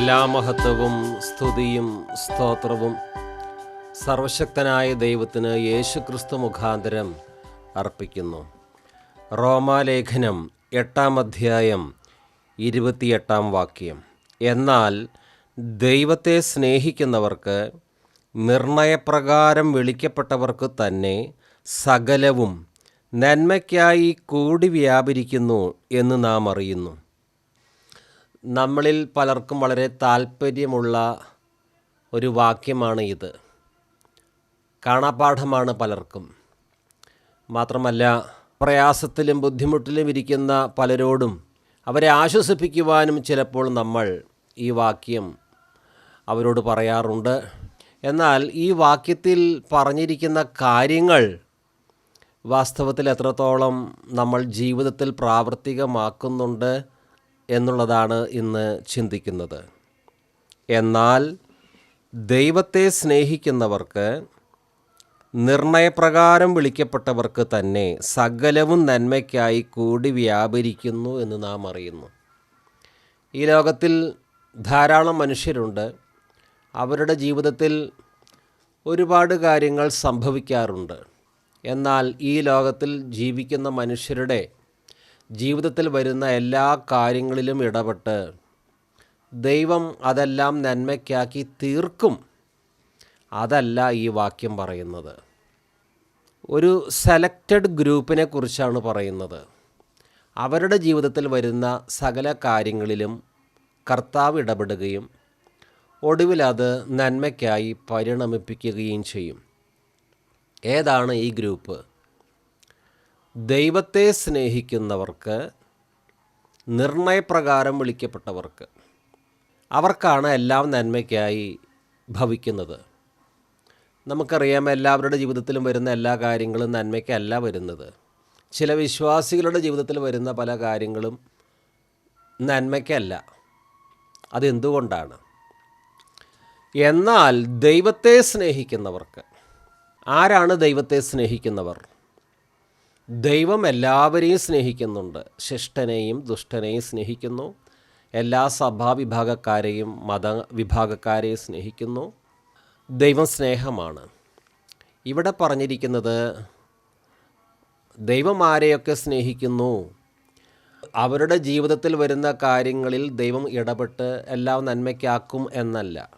എല്ലാ മഹത്വവും സ്തുതിയും സ്തോത്രവും സർവശക്തനായ ദൈവത്തിന് യേശുക്രിസ്തു മുഖാന്തരം അർപ്പിക്കുന്നു. റോമാലേഖനം എട്ടാം അധ്യായം ഇരുപത്തിയെട്ടാം വാക്യം. എന്നാൽ ദൈവത്തെ സ്നേഹിക്കുന്നവർക്ക് നിർണയപ്രകാരം വിളിക്കപ്പെട്ടവർക്ക് തന്നെ സകലവും നന്മയ്ക്കായി കൂടി വ്യാപരിക്കുന്നു എന്ന് നാം അറിയുന്നു. നമ്മളിൽ പലർക്കും വളരെ താല്പര്യമുള്ള ഒരു വാക്യമാണ് ഇത്. കാണാപാഠമാണ് പലർക്കും. മാത്രമല്ല പ്രയാസത്തിലും ബുദ്ധിമുട്ടിലും ഇരിക്കുന്ന പലരോടും അവരെ ആശ്വസിപ്പിക്കുവാനും ചിലപ്പോൾ നമ്മൾ ഈ വാക്യം അവരോട് പറയാറുണ്ട്. എന്നാൽ ഈ വാക്യത്തിൽ പറഞ്ഞിരിക്കുന്ന കാര്യങ്ങൾ വാസ്തവത്തിൽ എത്രത്തോളം നമ്മൾ ജീവിതത്തിൽ പ്രാവർത്തികമാക്കുന്നുണ്ട് എന്നുള്ളതാണ് ഇന്ന് ചിന്തിക്കുന്നത്. എന്നാൽ ദൈവത്തെ സ്നേഹിക്കുന്നവർക്ക് നിർണയപ്രകാരം വിളിക്കപ്പെട്ടവർക്ക് തന്നെ സകലവും നന്മയ്ക്കായി കൂടി വ്യാപരിക്കുന്നു എന്ന് നാം അറിയുന്നു. ഈ ലോകത്തിൽ ധാരാളം മനുഷ്യരുണ്ട്. അവരുടെ ജീവിതത്തിൽ ഒരുപാട് കാര്യങ്ങൾ സംഭവിക്കാറുണ്ട്. എന്നാൽ ഈ ലോകത്തിൽ ജീവിക്കുന്ന മനുഷ്യരുടെ ജീവിതത്തിൽ വരുന്ന എല്ലാ കാര്യങ്ങളിലും ഇടപെട്ട് ദൈവം അതെല്ലാം നന്മയ്ക്കാക്കി തീർക്കും. അതല്ല ഈ വാക്യം പറയുന്നത്. ഒരു സെലക്റ്റഡ് ഗ്രൂപ്പിനെ കുറിച്ചാണ് പറയുന്നത്. അവരുടെ ജീവിതത്തിൽ വരുന്ന സകല കാര്യങ്ങളിലും കർത്താവ് ഇടപെടുകയും ഒടുവിൽ അത് നന്മയ്ക്കായി പരിണമിപ്പിക്കുകയും ചെയ്യും. ഏതാണ് ഈ ഗ്രൂപ്പ്? ദൈവത്തെ സ്നേഹിക്കുന്നവർക്ക് നിർണയപ്രകാരം വിളിക്കപ്പെട്ടവർക്ക് അവർക്കാണ് എല്ലാം നന്മയ്ക്കായി ഭവിക്കുന്നത്. നമുക്കറിയാം എല്ലാവരുടെ ജീവിതത്തിലും വരുന്ന എല്ലാ കാര്യങ്ങളും നന്മയ്ക്കല്ല വരുന്നത്. ചില വിശ്വാസികളുടെ ജീവിതത്തിൽ വരുന്ന പല കാര്യങ്ങളും നന്മയ്ക്കല്ല. അതെന്തുകൊണ്ടാണ്? എന്നാൽ ദൈവത്തെ സ്നേഹിക്കുന്നവർക്ക് ആരാണ് ദൈവത്തെ സ്നേഹിക്കുന്നവർ? ദൈവം എല്ലാവരെയും സ്നേഹിക്കുന്നുണ്ട്. ശിഷ്ടനെയും ദുഷ്ടനെയും സ്നേഹിക്കുന്നു. എല്ലാ സഭാവിഭാഗക്കാരെയും മത വിഭാഗക്കാരെയും സ്നേഹിക്കുന്നു. ദൈവം സ്നേഹമാണ്. ഇവിടെ പറഞ്ഞിരിക്കുന്നത് ദൈവം ആരെയൊക്കെ സ്നേഹിക്കുന്നു? അവരുടെ ജീവിതത്തിൽ വരുന്ന കാര്യങ്ങളിൽ ദൈവം ഇടപെട്ട് എല്ലാം നന്മയ്ക്കാക്കും എന്നല്ല.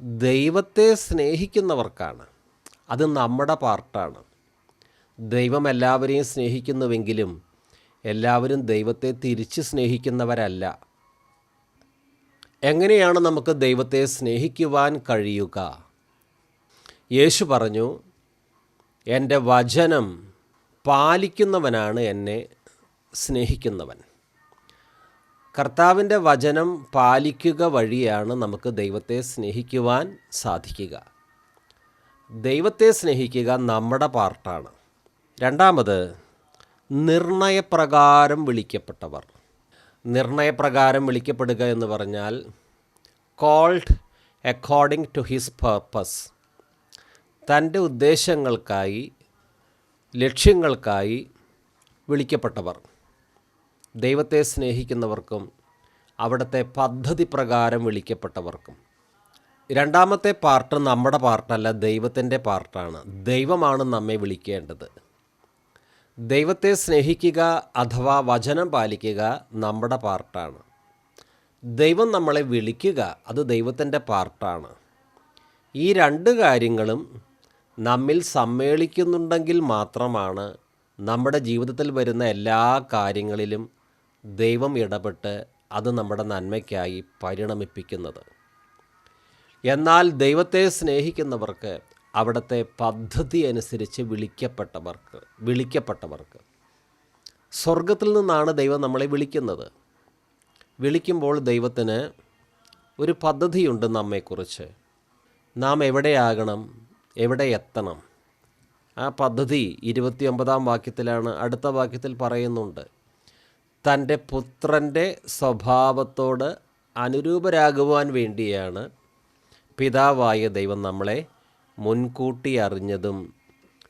ദൈവത്തെ സ്നേഹിക്കുന്നവർക്കാണ്. അത് നമ്മുടെ പാർട്ടാണ്. ദൈവം എല്ലാവരെയും സ്നേഹിക്കുന്നുവെങ്കിലും എല്ലാവരും ദൈവത്തെ തിരിച്ച് സ്നേഹിക്കുന്നവരല്ല. എങ്ങനെയാണ് നമുക്ക് ദൈവത്തെ സ്നേഹിക്കുവാൻ കഴിയുക? യേശു പറഞ്ഞു എന്റെ വചനം പാലിക്കുന്നവനാണ് എന്നെ സ്നേഹിക്കുന്നവൻ. കർത്താവിന്റെ വചനം പാലിക്കുക വഴിയാണ് നമുക്ക് ദൈവത്തെ സ്നേഹിക്കുവാൻ സാധിക്കുക. ദൈവത്തെ സ്നേഹിക്കുക നമ്മുടെ പാർട്ടാണ്. രണ്ടാമത് നിർണയപ്രകാരം വിളിക്കപ്പെട്ടവർ. നിർണയപ്രകാരം വിളിക്കപ്പെടുക എന്ന് പറഞ്ഞാൽ called according to his purpose തന്റെ ഉദ്ദേശങ്ങൾക്കായി ലക്ഷ്യങ്ങൾക്കായി വിളിക്കപ്പെട്ടവർ. ദൈവത്തെ സ്നേഹിക്കുന്നവർക്കും അവിടുത്തെ പദ്ധതി പ്രകാരം വിളിക്കപ്പെട്ടവർക്കും. രണ്ടാമത്തെ പാർട്ട് നമ്മുടെ പാർട്ടല്ല ദൈവത്തിന്റെ പാർട്ടാണ്. ദൈവമാണ് നമ്മെ വിളിക്കേണ്ടത്. ദൈവത്തെ സ്നേഹിക്കുക അഥവാ വചനം പാലിക്കുക നമ്മുടെ പാർട്ടാണ്. ദൈവം നമ്മളെ വിളിക്കുക അത് ദൈവത്തിന്റെ പാർട്ടാണ്. ഈ രണ്ട് കാര്യങ്ങളും നമ്മിൽ സമ്മേളിക്കുന്നുണ്ടെങ്കിൽ മാത്രമാണ് നമ്മുടെ ജീവിതത്തിൽ വരുന്ന എല്ലാ കാര്യങ്ങളിലും ദൈവം ഇടപെട്ട് അത് നമ്മുടെ നന്മയ്ക്കായി പരിണമിപ്പിക്കുന്നത്. എന്നാൽ ദൈവത്തെ സ്നേഹിക്കുന്നവർക്ക് അവിടുത്തെ പദ്ധതി അനുസരിച്ച് വിളിക്കപ്പെട്ടവർക്ക് വിളിക്കപ്പെട്ടവർക്ക്. സ്വർഗത്തിൽ നിന്നാണ് ദൈവം നമ്മളെ വിളിക്കുന്നത്. വിളിക്കുമ്പോൾ ദൈവത്തിന് ഒരു പദ്ധതിയുണ്ട് നമ്മെക്കുറിച്ച്. നാം എവിടെയാകണം എവിടെ എത്തണം? ആ പദ്ധതി ഇരുപത്തിയൊമ്പതാം വാക്യത്തിലാണ് അടുത്ത വാക്യത്തിൽ പറയുന്നുണ്ട്. തന്റെ പുത്രന്റെ സ്വഭാവത്തോട് അനുരൂപരാകുവാൻ വേണ്ടിയാണ് പിതാവായ ദൈവം നമ്മളെ മുൻകൂട്ടി അറിഞ്ഞതും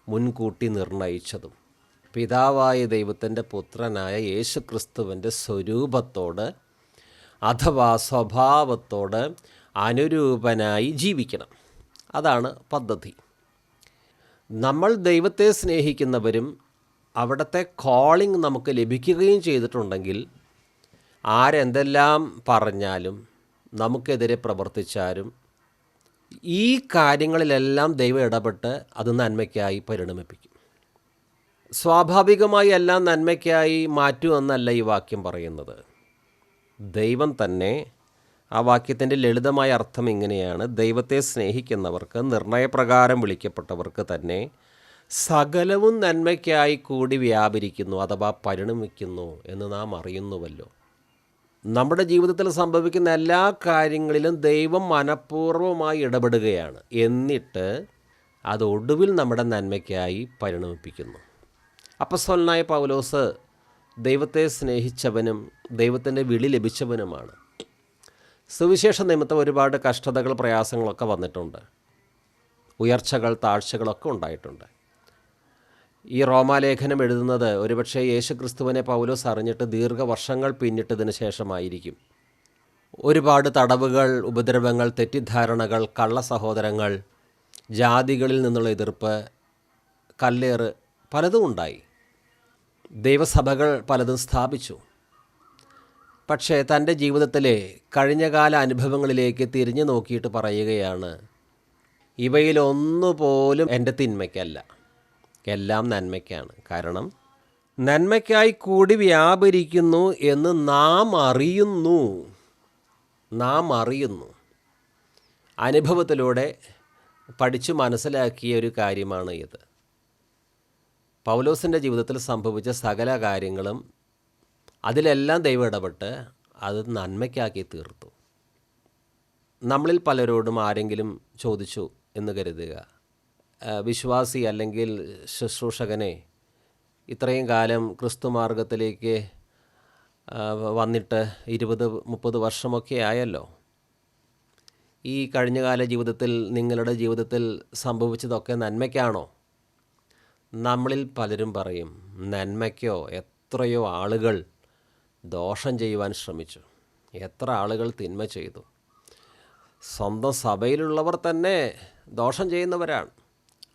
മുൻകൂട്ടി നിർണയിച്ചതും. പിതാവായ ദൈവത്തിന്റെ പുത്രനായ യേശു ക്രിസ്തുവിന്റെ സ്വരൂപത്തോട് അഥവാ സ്വഭാവത്തോട് അനുരൂപനായി ജീവിക്കണം. അതാണ് പദ്ധതി. നമ്മൾ ദൈവത്തെ സ്നേഹിക്കുന്നവരും അവിടുത്തെ കോളിംഗ് നമുക്ക് ലഭിക്കുകയും ചെയ്തിട്ടുണ്ടെങ്കിൽ ആരെന്തെല്ലാം പറഞ്ഞാലും നമുക്കെതിരെ പ്രവർത്തിച്ചാലും ഈ കാര്യങ്ങളിലെല്ലാം ദൈവം ഇടപെട്ട് അത് നന്മയ്ക്കായി പരിണമിപ്പിക്കും. സ്വാഭാവികമായി എല്ലാം നന്മയ്ക്കായി മാറ്റുമെന്നല്ല ഈ വാക്യം പറയുന്നത്. ദൈവം തന്നെ ആ വാക്യത്തിന്റെ ലളിതമായ അർത്ഥം ഇങ്ങനെയാണ്. ദൈവത്തെ സ്നേഹിക്കുന്നവർക്ക് നിർണയപ്രകാരം വിളിക്കപ്പെട്ടവർക്ക് തന്നെ സകലവും നന്മയ്ക്കായി കൂടി വ്യാപരിക്കുന്നു അഥവാ പരിണമിക്കുന്നു എന്ന് നാം അറിയുന്നുവല്ലോ. നമ്മുടെ ജീവിതത്തിൽ സംഭവിക്കുന്ന എല്ലാ കാര്യങ്ങളിലും ദൈവം മനഃപൂർവമായി ഇടപെടുകയാണ്. എന്നിട്ട് അത് ഒടുവിൽ നമ്മുടെ നന്മയ്ക്കായി പരിണമിപ്പിക്കുന്നു. അപ്പസ്വലനായ പൗലോസ് ദൈവത്തെ സ്നേഹിച്ചവനും ദൈവത്തിന്റെ വിളി ലഭിച്ചവനുമാണ്. സുവിശേഷ നിമിത്തം ഒരുപാട് കഷ്ടതകൾ പ്രയാസങ്ങളൊക്കെ വന്നിട്ടുണ്ട്. ഉയർച്ചകൾ താഴ്ചകളൊക്കെ ഉണ്ടായിട്ടുണ്ട്. ഈ റോമാലേഖനം എഴുതുന്നത് ഒരുപക്ഷെ യേശുക്രിസ്തുവിനെ പൗലോസ് അറിഞ്ഞിട്ട് ദീർഘവർഷങ്ങൾ പിന്നിട്ടതിന് ശേഷമായിരിക്കും. ഒരുപാട് തടവുകൾ ഉപദ്രവങ്ങൾ തെറ്റിദ്ധാരണകൾ കള്ള സഹോദരങ്ങൾ ജാതികളിൽ നിന്നുള്ള എതിർപ്പ് കല്ലേറ് പലതും ഉണ്ടായി. ദൈവസഭകൾ പലതും സ്ഥാപിച്ചു. പക്ഷേ തന്റെ ജീവിതത്തിലെ കഴിഞ്ഞകാല അനുഭവങ്ങളിലേക്ക് തിരിഞ്ഞു നോക്കിയിട്ട് പറയുകയാണ് ഇവയിലൊന്നുപോലും എന്റെ തിന്മയ്ക്കല്ല. എല്ലാം നന്മയ്ക്കാണ്. കാരണം നന്മയ്ക്കായി കൂടി വ്യാപരിക്കുന്നു എന്ന് നാം അറിയുന്നു. നാം അറിയുന്നു. അനുഭവത്തിലൂടെ പഠിച്ചു മനസ്സിലാക്കിയ ഒരു കാര്യമാണ് ഇത്. പൗലോസിന്റെ ജീവിതത്തിൽ സംഭവിച്ച സകല കാര്യങ്ങളും അതിലെല്ലാം ദൈവം ഇടപെട്ട് അത് നന്മയ്ക്കാക്കി തീർത്തു. നമ്മളിൽ പലരോടും ആരെങ്കിലും ചോദിച്ചു എന്ന് കരുതുക. വിശ്വാസി അല്ലെങ്കിൽ ശുശ്രൂഷകനെ ഇത്രയും കാലം ക്രിസ്തു മാർഗത്തിലേക്ക് വന്നിട്ട് ഇരുപത് മുപ്പത് വർഷമൊക്കെ ആയല്ലോ. ഈ കഴിഞ്ഞകാല ജീവിതത്തിൽ നിങ്ങളുടെ ജീവിതത്തിൽ സംഭവിച്ചതൊക്കെ നന്മയ്ക്കാണോ? നമ്മളിൽ പലരും പറയും നന്മയ്ക്കോ എത്രയോ ആളുകൾ ദോഷം ചെയ്യുവാൻ ശ്രമിച്ചു. എത്ര ആളുകൾ തിന്മ ചെയ്തു. സ്വന്തം സഭയിലുള്ളവർ തന്നെ ദോഷം ചെയ്യുന്നവരാണ്.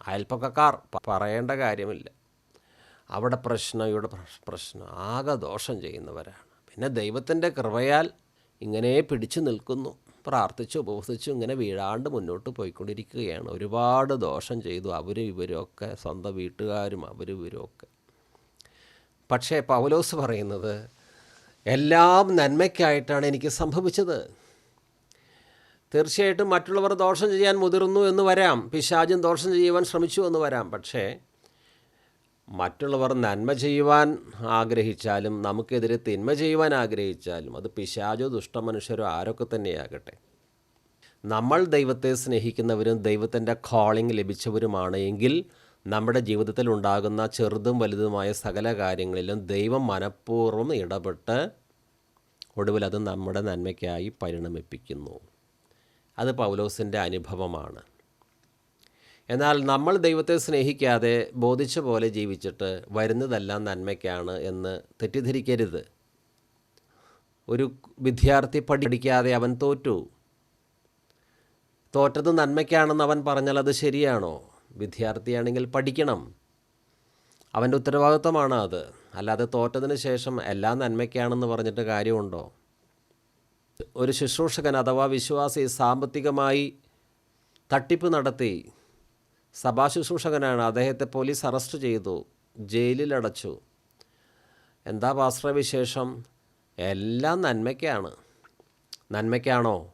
അയൽപ്പക്കക്കാർ പറയേണ്ട കാര്യമില്ല. അവിടെ പ്രശ്നം ഇവിടെ പ്രശ്നം. ആകെ ദോഷം ചെയ്യുന്നവരാണ്. പിന്നെ ദൈവത്തിന്റെ കൃപയാൽ ഇങ്ങനെ പിടിച്ചു നിൽക്കുന്നു. പ്രാർത്ഥിച്ചു ഉപവസിച്ചു ഇങ്ങനെ വീഴാണ്ട് മുന്നോട്ട് പോയിക്കൊണ്ടിരിക്കുകയാണ്. ഒരുപാട് ദോഷം ചെയ്തു അവരും ഇവരൊക്കെ ഒക്കെ സ്വന്തം വീട്ടുകാരും അവരും ഇവരുമൊക്കെ പക്ഷേ പൗലോസ് പറയുന്നത് എല്ലാം നന്മയ്ക്കായിട്ടാണ് എനിക്ക് സംഭവിച്ചത്. തീർച്ചയായിട്ടും മറ്റുള്ളവർ ദോഷം ചെയ്യാൻ മുതിർന്നു എന്ന് വരാം. പിശാചും ദോഷം ചെയ്യുവാൻ ശ്രമിച്ചു എന്ന് വരാം. പക്ഷേ മറ്റുള്ളവർ നന്മ ചെയ്യുവാൻ ആഗ്രഹിച്ചാലും നമുക്കെതിരെ തിന്മ ചെയ്യുവാൻ ആഗ്രഹിച്ചാലും അത് പിശാചോ ദുഷ്ടമനുഷ്യരോ ആരൊക്കെ തന്നെയാകട്ടെ. നമ്മൾ ദൈവത്തെ സ്നേഹിക്കുന്നവരും ദൈവത്തിന്റെ കോളിംഗ് ലഭിച്ചവരുമാണ് എങ്കിൽ നമ്മുടെ ജീവിതത്തിൽ ഉണ്ടാകുന്ന ചെറുതും വലുതുമായ സകല കാര്യങ്ങളിലും ദൈവം മനഃപൂർവം ഇടപെട്ട് ഒടുവിൽ അത് നമ്മുടെ നന്മയ്ക്കായി പരിണമിപ്പിക്കുന്നു. അത് പൗലോസിന്റെ അനുഭവമാണ്. എന്നാൽ നമ്മൾ ദൈവത്തെ സ്നേഹിക്കാതെ ബോധിച്ച പോലെ ജീവിച്ചിട്ട് വരുന്നതെല്ലാം നന്മയ്ക്കാണ് എന്ന് തെറ്റിദ്ധരിക്കരുത്. ഒരു വിദ്യാർത്ഥി പഠിക്കാതെ അവൻ തോറ്റു. തോറ്റത് നന്മയ്ക്കാണെന്ന് അവൻ പറഞ്ഞാൽ അത് ശരിയാണോ? വിദ്യാർത്ഥിയാണെങ്കിൽ പഠിക്കണം. അവന്റെ ഉത്തരവാദിത്വമാണ് അത്. അല്ലാതെ തോറ്റതിന് ശേഷം എല്ലാം നന്മയ്ക്കാണെന്ന് പറഞ്ഞിട്ട് കാര്യമുണ്ടോ? ഒരു ശുശ്രൂഷകൻ അഥവാ വിശ്വാസി സാമ്പത്തികമായി തട്ടിപ്പ് നടത്തി സഭാ ശുശ്രൂഷകനാണ്. അദ്ദേഹത്തെ പോലീസ് അറസ്റ്റ് ചെയ്തു. ജയിലിലടച്ചു എന്താ പാസ്ത്രവിശേഷം എല്ലാം നന്മയ്ക്കാണ്. നന്മയ്ക്കാണോ?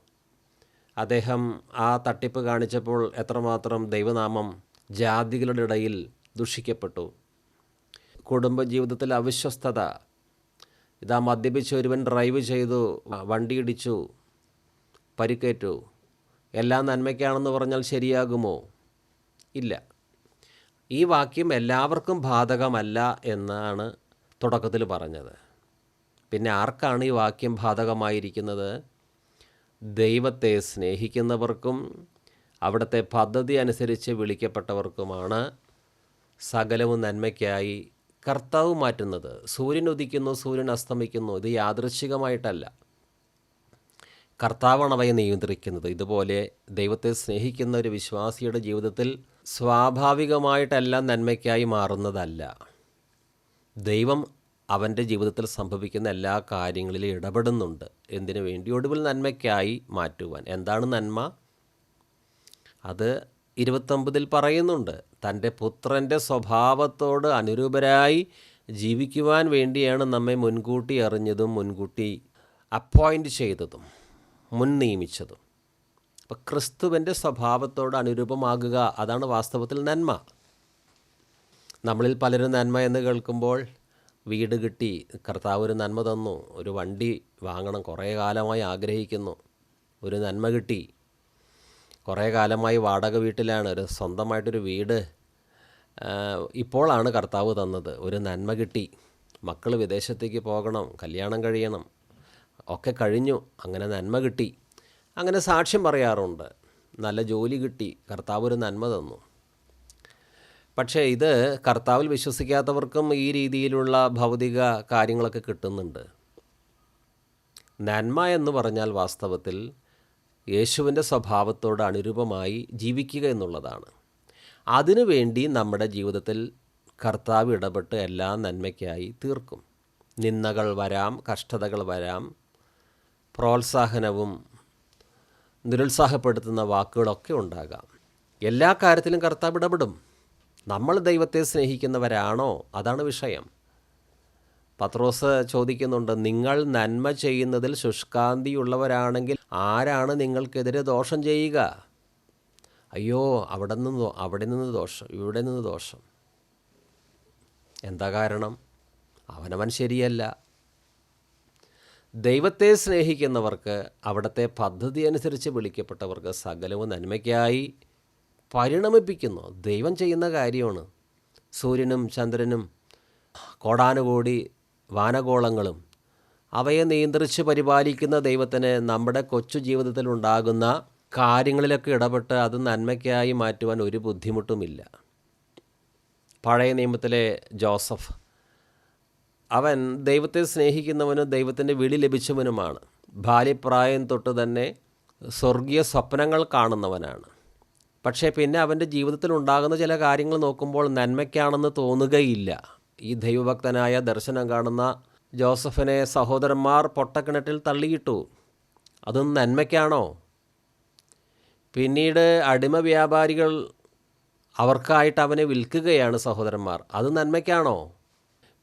അദ്ദേഹം ആ തട്ടിപ്പ് കാണിച്ചപ്പോൾ എത്രമാത്രം ദൈവനാമം ജാതികളുടെ ഇടയിൽ ദുഷിക്കപ്പെട്ടു. കുടുംബജീവിതത്തിൽ അവിശ്വസ്തത ഇതാ മദ്യപിച്ച് ഒരുവൻ ഡ്രൈവ് ചെയ്തു വണ്ടിയിടിച്ചു പരിക്കേറ്റു. എല്ലാം നന്മയ്ക്കാണെന്ന് പറഞ്ഞാൽ ശരിയാകുമോ? ഇല്ല. ഈ വാക്യം എല്ലാവർക്കും ബാധകമല്ല എന്നാണ് തുടക്കത്തിൽ പറഞ്ഞത്. പിന്നെ ആർക്കാണ് ഈ വാക്യം ബാധകമായിരിക്കുന്നത്? ദൈവത്തെ സ്നേഹിക്കുന്നവർക്കും അവിടുത്തെ പദ്ധതി അനുസരിച്ച് വിളിക്കപ്പെട്ടവർക്കുമാണ് സകലവും നന്മയ്ക്കായി കർത്താവ് മാറ്റുന്നത്. സൂര്യൻ ഉദിക്കുന്നു സൂര്യൻ അസ്തമിക്കുന്നു ഇത് യാദൃശ്ചികമായിട്ടല്ല. കർത്താവാണ് അവയെ നിയന്ത്രിക്കുന്നത്. ഇതുപോലെ ദൈവത്തെ സ്നേഹിക്കുന്ന ഒരു വിശ്വാസിയുടെ ജീവിതത്തിൽ സ്വാഭാവികമായിട്ടെല്ലാം നന്മയ്ക്കായി മാറുന്നതല്ല. ദൈവം അവന്റെ ജീവിതത്തിൽ സംഭവിക്കുന്ന എല്ലാ കാര്യങ്ങളിലും ഇടപെടുന്നുണ്ട്. എന്തിനു വേണ്ടി? ഒടുവിൽ നന്മയ്ക്കായി മാറ്റുവാൻ. എന്താണ് നന്മ? അത് ഇരുപത്തൊമ്പതിൽ പറയുന്നുണ്ട്. തന്റെ പുത്രന്റെ സ്വഭാവത്തോട് അനുരൂപരായി ജീവിക്കുവാൻ വേണ്ടിയാണ് നമ്മെ മുൻകൂട്ടി അറിഞ്ഞതും മുൻകൂട്ടി അപ്പോയിന്റ് ചെയ്തതും മുൻ നിയമിച്ചതും. അപ്പോൾ ക്രിസ്തുവിന്റെ സ്വഭാവത്തോട് അനുരൂപമാകുക അതാണ് വാസ്തവത്തിൽ നന്മ. നമ്മളിൽ പലരും നന്മ എന്ന് കേൾക്കുമ്പോൾ വീട് കിട്ടി കർത്താവ് ഒരു നന്മ തന്നു ഒരു വണ്ടി വാങ്ങണം കുറേ കാലമായി ആഗ്രഹിക്കുന്നു ഒരു നന്മ കിട്ടി കുറേ കാലമായി വാടക വീട്ടിലാണ് ഒരു സ്വന്തമായിട്ടൊരു വീട്. ഇപ്പോഴാണ് കർത്താവ് തന്നത്. ഒരു നന്മ കിട്ടി. മക്കൾ വിദേശത്തേക്ക് പോകണം കല്യാണം കഴിയണം. ഒക്കെ കഴിഞ്ഞു. അങ്ങനെ നന്മ കിട്ടി. അങ്ങനെ സാക്ഷ്യം പറയാറുണ്ട്. നല്ല ജോലി കിട്ടി. കർത്താവ് ഒരു നന്മ തന്നു. പക്ഷേ ഇത് കർത്താവിൽ വിശ്വസിക്കാത്തവർക്കും ഈ രീതിയിലുള്ള ഭൗതിക കാര്യങ്ങളൊക്കെ കിട്ടുന്നുണ്ട്. നന്മ എന്ന് പറഞ്ഞാൽ വാസ്തവത്തിൽ യേശുവിന്റെ സ്വഭാവത്തോട് അനുരൂപമായി ജീവിക്കുക എന്നുള്ളതാണ്. അതിനുവേണ്ടി നമ്മുടെ ജീവിതത്തിൽ കർത്താവ് ഇടപെട്ട് എല്ലാ നന്മയ്ക്കായി തീർക്കും. നിന്ദകൾ വരാം കഷ്ടതകൾ വരാം പ്രോത്സാഹനവും നിരുത്സാഹപ്പെടുത്തുന്ന വാക്കുകളൊക്കെ ഉണ്ടാകാം. എല്ലാ കാര്യത്തിലും കർത്താവ് ഇടപെടും. നമ്മൾ ദൈവത്തെ സ്നേഹിക്കുന്നവരാണോ? അതാണ് വിഷയം. പത്രോസ് ചോദിക്കുന്നുണ്ട് നിങ്ങൾ നന്മ ചെയ്യുന്നതിൽ ശുഷ്കാന്തിയുള്ളവരാണെങ്കിൽ ആരാണ് നിങ്ങൾക്കെതിരെ ദോഷം ചെയ്യുക? അയ്യോ അവിടെ നിന്ന് അവിടെ നിന്ന് ദോഷം ഇവിടെ നിന്ന് ദോഷം. എന്താ കാരണം? അവനവൻ ശരിയല്ല. ദൈവത്തെ സ്നേഹിക്കുന്നവർക്ക് അവിടുത്തെ പദ്ധതി അനുസരിച്ച് വിളിക്കപ്പെട്ടവർക്ക് സകലവും നന്മയ്ക്കായി പരിണമിപ്പിക്കുന്നു. ദൈവം ചെയ്യുന്ന കാര്യമാണ്. സൂര്യനും ചന്ദ്രനും കോടാനുകോടി വാനഗോളങ്ങളും അവയെ നിയന്ത്രിച്ച് പരിപാലിക്കുന്ന ദൈവത്തിന് നമ്മുടെ കൊച്ചു ജീവിതത്തിൽ ഉണ്ടാകുന്ന കാര്യങ്ങളിലൊക്കെ ഇടപെട്ട് അത് നന്മയ്ക്കായി മാറ്റുവാൻ ഒരു ബുദ്ധിമുട്ടുമില്ല. പഴയ നിയമത്തിലെ ജോസഫ് അവൻ ദൈവത്തെ സ്നേഹിക്കുന്നവനും ദൈവത്തിന്റെ വിളി ലഭിച്ചവനുമാണ്. ബാല്യപ്രായം തൊട്ട് തന്നെ സ്വർഗീയ സ്വപ്നങ്ങൾ കാണുന്നവനാണ്. പക്ഷേ പിന്നെ അവന്റെ ജീവിതത്തിൽ ഉണ്ടാകുന്ന ചില കാര്യങ്ങൾ നോക്കുമ്പോൾ നന്മയ്ക്കാണെന്ന് തോന്നുകയില്ല. ഈ ദൈവഭക്തനായ ദർശനം കാണുന്ന ജോസഫിനെ സഹോദരന്മാർ പൊട്ടക്കിണറ്റിൽ തള്ളിയിട്ടു. അതും നന്മയ്ക്കാണോ? പിന്നീട് അടിമ വ്യാപാരികൾ അവർക്കായിട്ട് അവനെ വിൽക്കുകയാണ് സഹോദരന്മാർ. അത് നന്മയ്ക്കാണോ?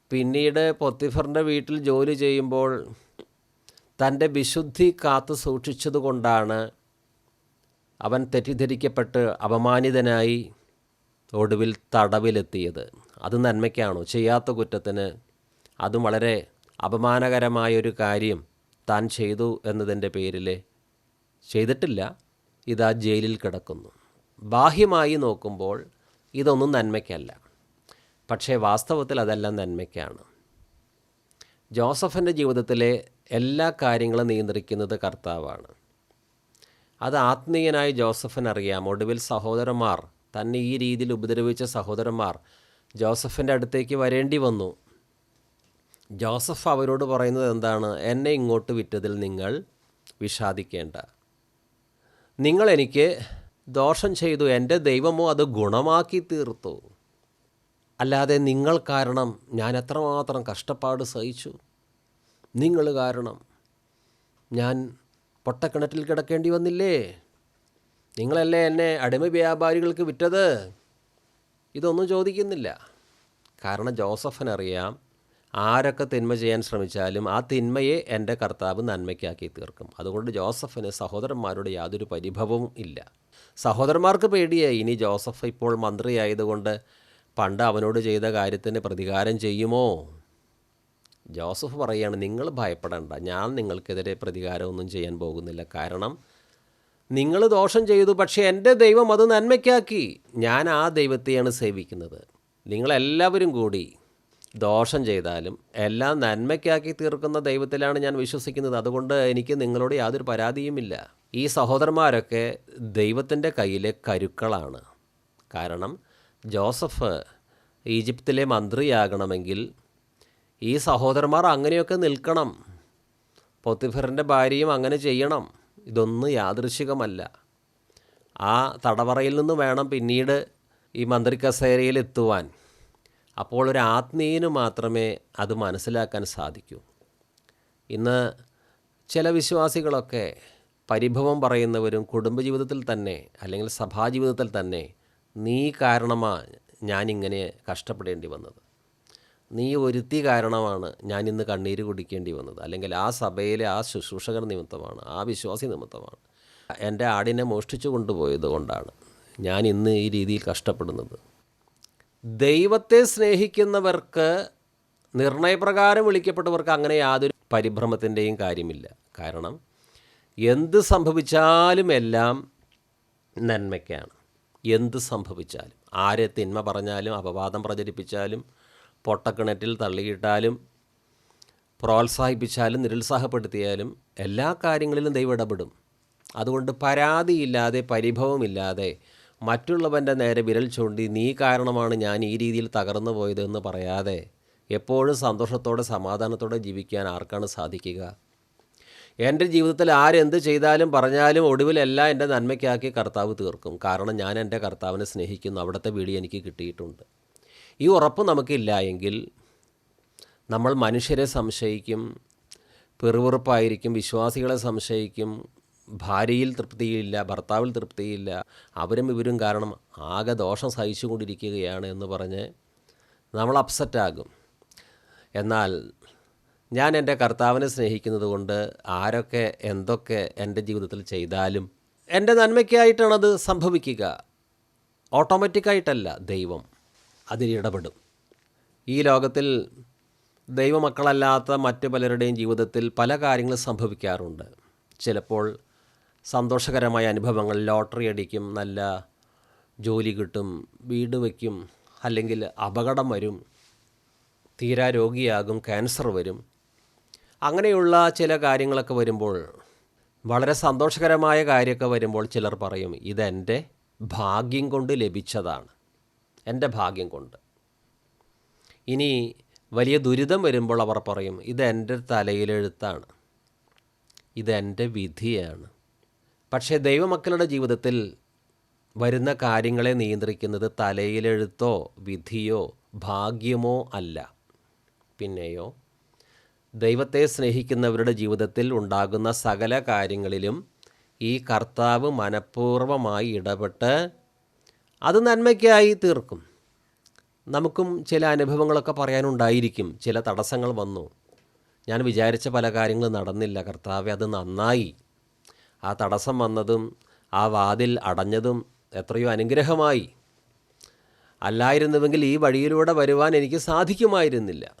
പിന്നീട് പൊത്തിഫറിന്റെ വീട്ടിൽ ജോലി ചെയ്യുമ്പോൾ തന്റെ വിശുദ്ധി കാത്തു സൂക്ഷിച്ചതുകൊണ്ടാണ് അവൻ തെറ്റിദ്ധരിക്കപ്പെട്ട് അപമാനിതനായി ഒടുവിൽ തടവിലെത്തിയത്. അത് നന്മയ്ക്കാണോ? ചെയ്യാത്ത കുറ്റത്തിന് അതും വളരെ അപമാനകരമായൊരു കാര്യം താൻ ചെയ്തു എന്നതിന്റെ പേരിൽ ചെയ്തിട്ടില്ല. ഇതാ ജയിലിൽ കിടക്കുന്നു. ബാഹ്യമായി നോക്കുമ്പോൾ ഇതൊന്നും നന്മയ്ക്കല്ല. പക്ഷേ വാസ്തവത്തിൽ അതെല്ലാം നന്മയ്ക്കാണ്. ജോസഫിന്റെ ജീവിതത്തിലെ എല്ലാ കാര്യങ്ങളും നിയന്ത്രിക്കുന്നത് കർത്താവാണ്. അത് ആത്മീയനായ ജോസഫിനറിയാം ഒടുവിൽ സഹോദരന്മാർ തന്നെ ഈ രീതിയിൽ ഉപദ്രവിച്ച സഹോദരന്മാർ ജോസഫിന്റെ അടുത്തേക്ക് വരേണ്ടി വന്നു. ജോസഫ് അവരോട് പറയുന്നത് എന്താണ്? എന്നെ ഇങ്ങോട്ട് വിറ്റതിൽ നിങ്ങൾ വിഷാദിക്കേണ്ട. നിങ്ങൾ എനിക്ക് ദോഷം ചെയ്തു എന്റെ ദൈവമോ അത് ഗുണമാക്കി തീർത്തു. അല്ലാതെ നിങ്ങൾ കാരണം ഞാൻ എത്രമാത്രം കഷ്ടപ്പാട് സഹിച്ചു. നിങ്ങൾ കാരണം ഞാൻ പൊട്ടക്കിണറ്റിൽ കിടക്കേണ്ടി വന്നില്ലേ? നിങ്ങളല്ലേ എന്നെ അടിമ വ്യാപാരികൾക്ക് വിറ്റത്? ഇതൊന്നും ചോദിക്കുന്നില്ല. കാരണം ജോസഫിനറിയാം ആരൊക്കെ തിന്മ ചെയ്യാൻ ശ്രമിച്ചാലും ആ തിന്മയെ എന്റെ കർത്താവ് നന്മയ്ക്കാക്കി തീർക്കും. അതുകൊണ്ട് ജോസഫിന് സഹോദരന്മാരുടെ യാതൊരു പരിഭവവും ഇല്ല. സഹോദരന്മാർക്ക് പേടിയായി. ഇനി ജോസഫ് ഇപ്പോൾ മന്ത്രിയായതുകൊണ്ട് പണ്ട് അവനോട് ചെയ്ത കാര്യത്തിന് പ്രതികാരം ചെയ്യുമോ? ജോസഫ് പറയുകയാണ് നിങ്ങൾ ഭയപ്പെടേണ്ട. ഞാൻ നിങ്ങൾക്കെതിരെ പ്രതികാരമൊന്നും ചെയ്യാൻ പോകുന്നില്ല. കാരണം നിങ്ങൾ ദോഷം ചെയ്തു പക്ഷേ എന്റെ ദൈവം അത് നന്മയ്ക്കാക്കി. ഞാൻ ആ ദൈവത്തെയാണ് സേവിക്കുന്നത്. നിങ്ങളെല്ലാവരും കൂടി ദോഷം ചെയ്താലും എല്ലാം നന്മയ്ക്കാക്കി തീർക്കുന്ന ദൈവത്തിലാണ് ഞാൻ വിശ്വസിക്കുന്നത്. അതുകൊണ്ട് എനിക്ക് നിങ്ങളോട് യാതൊരു പരാതിയുമില്ല. ഈ സഹോദരന്മാരൊക്കെ ദൈവത്തിന്റെ കയ്യിലെ കരുക്കളാണ്. കാരണം ജോസഫ് ഈജിപ്തിലെ മന്ത്രിയാകണമെങ്കിൽ ഈ സഹോദരന്മാർ അങ്ങനെയൊക്കെ നിൽക്കണം. പൊത്തിഫറിന്റെ ഭാര്യയും അങ്ങനെ ചെയ്യണം. ഇതൊന്നും യാദൃശികമല്ല. ആ തടവറയിൽ നിന്ന് വേണം പിന്നീട് ഈ മന്ത്രി കസേരയിൽ എത്തുവാൻ. അപ്പോൾ ഒരു ആത്മീയന് മാത്രമേ അത് മനസ്സിലാക്കാൻ സാധിക്കൂ. ഇന്ന് ചില വിശ്വാസികളൊക്കെ പരിഭവം പറയുന്നവരും കുടുംബജീവിതത്തിൽ തന്നെ അല്ലെങ്കിൽ സഭാജീവിതത്തിൽ തന്നെ നീ കാരണമാണ് ഞാനിങ്ങനെ കഷ്ടപ്പെടേണ്ടി വന്നത്. നീ ഒരുത്തി കാരണമാണ് ഞാൻ ഇന്ന് കണ്ണീര് കുടിക്കേണ്ടി വന്നത്. അല്ലെങ്കിൽ ആ സഭയിലെ ആ ശുശ്രൂഷകർ നിമിത്തമാണ് ആ വിശ്വാസി നിമിത്തമാണ്. എന്റെ ആടിനെ മോഷ്ടിച്ചു കൊണ്ടുപോയത് കൊണ്ടാണ് ഞാൻ ഇന്ന് ഈ രീതിയിൽ കഷ്ടപ്പെടുന്നത്. ദൈവത്തെ സ്നേഹിക്കുന്നവർക്ക് നിർണയപ്രകാരം വിളിക്കപ്പെട്ടവർക്ക് അങ്ങനെ യാതൊരു പരിഭ്രമത്തിന്റെയും കാര്യമില്ല. കാരണം എന്ത് സംഭവിച്ചാലും എല്ലാം നന്മയ്ക്കാണ്. എന്ത് സംഭവിച്ചാലും ആരെ തിന്മ പറഞ്ഞാലും അപവാദം പ്രചരിപ്പിച്ചാലും പൊട്ടക്കിണറ്റിൽ തള്ളിയിട്ടാലും പ്രോത്സാഹിപ്പിച്ചാലും നിരുത്സാഹപ്പെടുത്തിയാലും എല്ലാ കാര്യങ്ങളിലും ദൈവം ഇടപെടും. അതുകൊണ്ട് പരാതിയില്ലാതെ പരിഭവമില്ലാതെ മറ്റുള്ളവന്റെ നേരെ വിരൽ ചൂണ്ടി നീ കാരണമാണ് ഞാൻ ഈ രീതിയിൽ തകർന്നു പോയതെന്ന് പറയാതെ എപ്പോഴും സന്തോഷത്തോടെ സമാധാനത്തോടെ ജീവിക്കാൻ ആർക്കാണ് സാധിക്കുക? എന്റെ ജീവിതത്തിൽ ആരെന്ത് ചെയ്താലും പറഞ്ഞാലും ഒടുവിലെല്ലാം എന്റെ നന്മയ്ക്കാക്കി കർത്താവ് തീർക്കും. കാരണം ഞാൻ എന്റെ കർത്താവിനെ സ്നേഹിക്കുന്നു. അവിടുത്തെ വീടി എനിക്ക് കിട്ടിയിട്ടുണ്ട്. ഈ ഉറപ്പ് നമുക്കില്ല എങ്കിൽ നമ്മൾ മനുഷ്യരെ സംശയിക്കും പെറുപെറുപ്പായിരിക്കും വിശ്വാസികളെ സംശയിക്കും ഭാര്യയിൽ തൃപ്തിയില്ല ഭർത്താവിൽ തൃപ്തിയില്ല അവരും ഇവരും കാരണം ആകെ ദോഷം സഹിച്ചുകൊണ്ടിരിക്കുകയാണ് എന്ന് പറഞ്ഞ് നമ്മൾ അപ്സെറ്റാകും എന്നാൽ ഞാൻ എന്റെ കർത്താവിനെ സ്നേഹിക്കുന്നത് കൊണ്ട് ആരൊക്കെ എന്തൊക്കെ എന്റെ ജീവിതത്തിൽ ചെയ്താലും എന്റെ നന്മയ്ക്കായിട്ടാണത് സംഭവിക്കുക. ഓട്ടോമാറ്റിക്കായിട്ടല്ല ദൈവം. അതിലിടപെടും ഈ ലോകത്തിൽ ദൈവമക്കളല്ലാത്ത മറ്റു പലരുടെയും ജീവിതത്തിൽ പല കാര്യങ്ങളും സംഭവിക്കാറുണ്ട്. ചിലപ്പോൾ സന്തോഷകരമായ അനുഭവങ്ങൾ ലോട്ടറി അടിക്കും നല്ല ജോലി കിട്ടും വീട് വയ്ക്കും അല്ലെങ്കിൽ അപകടം വരും തീരാ രോഗിയാകും ക്യാൻസർ വരും. അങ്ങനെയുള്ള ചില കാര്യങ്ങളൊക്കെ വരുമ്പോൾ വളരെ സന്തോഷകരമായ കാര്യമൊക്കെ വരുമ്പോൾ ചിലർ പറയും ഇതെന്റെ ഭാഗ്യം കൊണ്ട് ലഭിച്ചതാണ്. എന്റെ ഭാഗ്യം കൊണ്ട്. ഇനി വലിയ ദുരിതം വരുമ്പോൾ അവർ പറയും ഇത് ഇതെന്റെ തലയിലെഴുത്താണ്. ഇതെന്റെ വിധിയാണ്. പക്ഷേ ദൈവമക്കളുടെ ജീവിതത്തിൽ വരുന്ന കാര്യങ്ങളെ നിയന്ത്രിക്കുന്നത് തലയിലെഴുത്തോ വിധിയോ ഭാഗ്യമോ അല്ല. പിന്നെയോ ദൈവത്തെ സ്നേഹിക്കുന്നവരുടെ ജീവിതത്തിൽ ഉണ്ടാകുന്ന സകല കാര്യങ്ങളിലും ഈ കർത്താവ് മനഃപൂർവമായി ഇടപെട്ട് അത് നന്മയ്ക്കായി തീർക്കും. നമുക്കും ചില അനുഭവങ്ങളൊക്കെ പറയാനുണ്ടായിരിക്കും. ചില തടസ്സങ്ങൾ വന്നു. ഞാൻ വിചാരിച്ച പല കാര്യങ്ങളും നടന്നില്ല. കർത്താവ് അത് നന്നായി. ആ തടസ്സം വന്നതും ആ വാതിൽ അടഞ്ഞതും എത്രയോ അനുഗ്രഹമായി. അല്ലായിരുന്നുവെങ്കിൽ ഈ വഴിയിലൂടെ വരുവാൻ എനിക്ക് സാധിക്കുമായിരുന്നില്ല.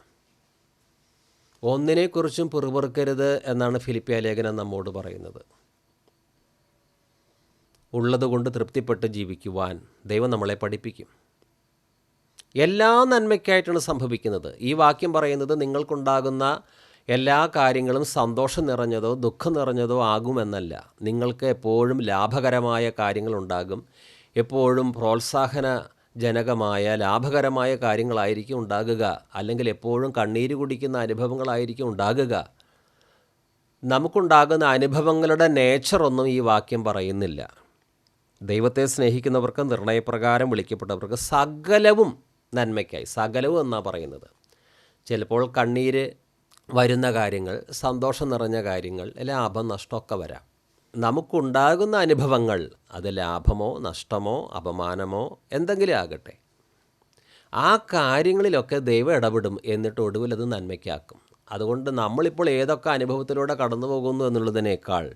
ഒന്നിനെക്കുറിച്ചും പിറുപിറുക്കരുത് എന്നാണ് ഫിലിപ്പിയ ലേഖനം നമ്മോട് പറയുന്നത്. ഉള്ളതുകൊണ്ട് തൃപ്തിപ്പെട്ട് ജീവിക്കുവാൻ ദൈവം നമ്മളെ പഠിപ്പിക്കും. എല്ലാ നന്മയ്ക്കായിട്ടാണ് സംഭവിക്കുന്നത്. ഈ വാക്യം പറയുന്നത് നിങ്ങൾക്കുണ്ടാകുന്ന എല്ലാ കാര്യങ്ങളും സന്തോഷം നിറഞ്ഞതോ ദുഃഖം നിറഞ്ഞതോ ആകുമെന്നല്ല. നിങ്ങൾക്ക് എപ്പോഴും ലാഭകരമായ കാര്യങ്ങളുണ്ടാകും. എപ്പോഴും പ്രോത്സാഹന ജനകമായ ലാഭകരമായ കാര്യങ്ങളായിരിക്കും ഉണ്ടാകുക. അല്ലെങ്കിൽ എപ്പോഴും കണ്ണീര് കുടിക്കുന്ന അനുഭവങ്ങളായിരിക്കും ഉണ്ടാകുക. നമുക്കുണ്ടാകുന്ന അനുഭവങ്ങളുടെ നേച്ചറൊന്നും ഈ വാക്യം പറയുന്നില്ല. ദൈവത്തെ സ്നേഹിക്കുന്നവർക്ക് നിർണയപ്രകാരം വിളിക്കപ്പെട്ടവർക്ക് സകലവും നന്മയ്ക്കായി. സകലവും എന്നാണ് പറയുന്നത്? ചിലപ്പോൾ കണ്ണീര് വരുന്ന കാര്യങ്ങൾ സന്തോഷം നിറഞ്ഞ കാര്യങ്ങൾ ലാഭം നഷ്ടമൊക്കെ വരാം. നമുക്കുണ്ടാകുന്ന അനുഭവങ്ങൾ അത് ലാഭമോ നഷ്ടമോ അപമാനമോ എന്തെങ്കിലും ആകട്ടെ. ആ കാര്യങ്ങളിലൊക്കെ ദൈവം ഇടപെടും എന്നിട്ട് ഒടുവിൽ അത് നന്മയ്ക്കാക്കും. അതുകൊണ്ട് നമ്മളിപ്പോൾ ഏതൊക്കെ അനുഭവത്തിലൂടെ കടന്നു പോകുന്നു എന്നുള്ളതിനേക്കാൾ